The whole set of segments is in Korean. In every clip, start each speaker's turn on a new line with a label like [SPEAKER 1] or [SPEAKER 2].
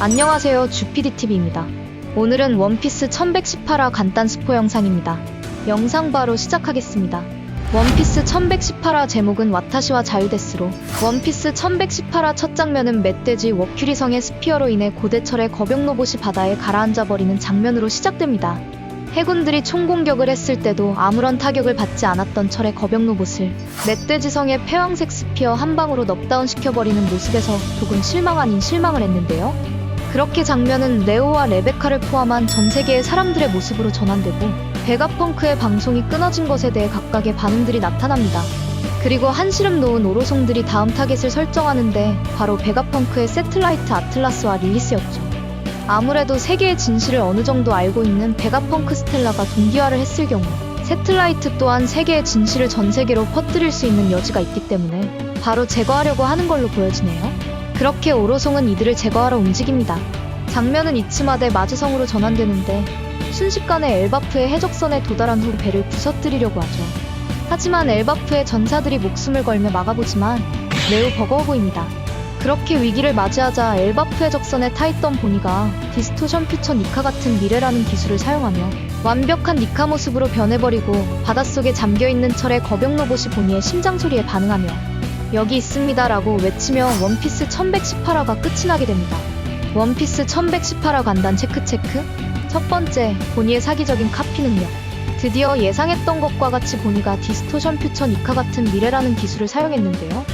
[SPEAKER 1] 안녕하세요 주피디TV입니다. 오늘은 원피스 1118화 간단 스포 영상입니다. 영상 바로 시작하겠습니다. 원피스 1118화 제목은 와타시와 자유데스로 원피스 1118화 첫 장면은 멧돼지 워큐리성의 스피어로 인해 고대철의 거병 로봇이 바다에 가라앉아 버리는 장면으로 시작됩니다. 해군들이 총공격을 했을 때도 아무런 타격을 받지 않았던 철의 거병 로봇을 멧돼지성의 폐왕색 스피어 한 방으로 넉다운 시켜버리는 모습에서 조금 실망 아닌 실망을 했는데요. 그렇게 장면은 레오와 레베카를 포함한 전 세계의 사람들의 모습으로 전환되고 베가펑크의 방송이 끊어진 것에 대해 각각의 반응들이 나타납니다. 그리고 한시름 놓은 오로송들이 다음 타겟을 설정하는데 바로 베가펑크의 세틀라이트 아틀라스와 릴리스였죠. 아무래도 세계의 진실을 어느 정도 알고 있는 베가펑크 스텔라가 동기화를 했을 경우 세틀라이트 또한 세계의 진실을 전 세계로 퍼뜨릴 수 있는 여지가 있기 때문에 바로 제거하려고 하는 걸로 보여지네요. 그렇게 오로송은 이들을 제거하러 움직입니다. 장면은 이츠마대 마주성으로 전환되는데 순식간에 엘바프의 해적선에 도달한 후 배를 부서뜨리려고 하죠. 하지만 엘바프의 전사들이 목숨을 걸며 막아보지만 매우 버거워 보입니다. 그렇게 위기를 맞이하자 엘바프 해적선에 타있던 보니가 디스토션 퓨처 니카 같은 미래라는 기술을 사용하며 완벽한 니카 모습으로 변해버리고 바닷속에 잠겨있는 철의 거병 로봇이 보니의 심장 소리에 반응하며 여기 있습니다라고 외치며 원피스 1118화가 끝이 나게 됩니다. 원피스 1118화 간단 체크 체크 첫 번째, 보니의 사기적인 카피 능력. 드디어 예상했던 것과 같이 보니가 디스토션 퓨처 니카 같은 미래라는 기술을 사용했는데요.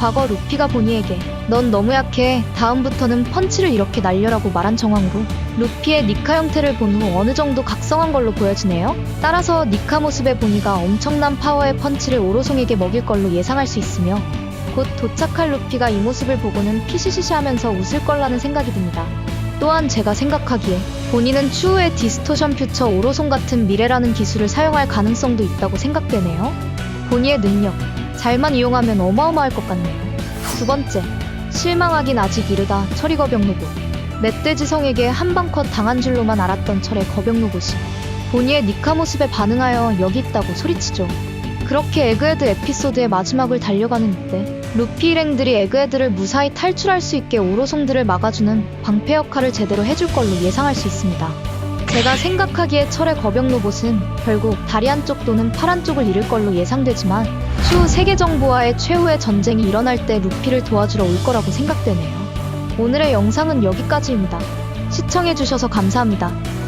[SPEAKER 1] 과거 루피가 보니에게 넌 너무 약해. 다음부터는 펀치를 이렇게 날려라고 말한 정황으로 루피의 니카 형태를 본 후 어느 정도 각성한 걸로 보여지네요. 따라서 니카 모습의 보니가 엄청난 파워의 펀치를 오로송에게 먹일 걸로 예상할 수 있으며 곧 도착할 루피가 이 모습을 보고는 피시시시 하면서 웃을 걸라는 생각이 듭니다. 또한 제가 생각하기에 본인은 추후에 디스토션 퓨처 오로송 같은 미래라는 기술을 사용할 가능성도 있다고 생각되네요. 본인의 능력, 잘만 이용하면 어마어마할 것 같네요. 두 번째, 실망하긴 아직 이르다 철이 거병 로봇. 멧돼지성에게 한방컷 당한 줄로만 알았던 철의 거병 로봇이 본인의 니카 모습에 반응하여 여기 있다고 소리치죠. 그렇게 에그헤드 에피소드의 마지막을 달려가는 이때 루피 일행들이 에그헤드를 무사히 탈출할 수 있게 오로송들을 막아주는 방패 역할을 제대로 해줄 걸로 예상할 수 있습니다. 제가 생각하기에 철의 거병 로봇은 결국 다리 한쪽 또는 팔 한쪽을 잃을 걸로 예상되지만 추후 세계 정부와의 최후의 전쟁이 일어날 때 루피를 도와주러 올 거라고 생각되네요. 오늘의 영상은 여기까지입니다. 시청해주셔서 감사합니다.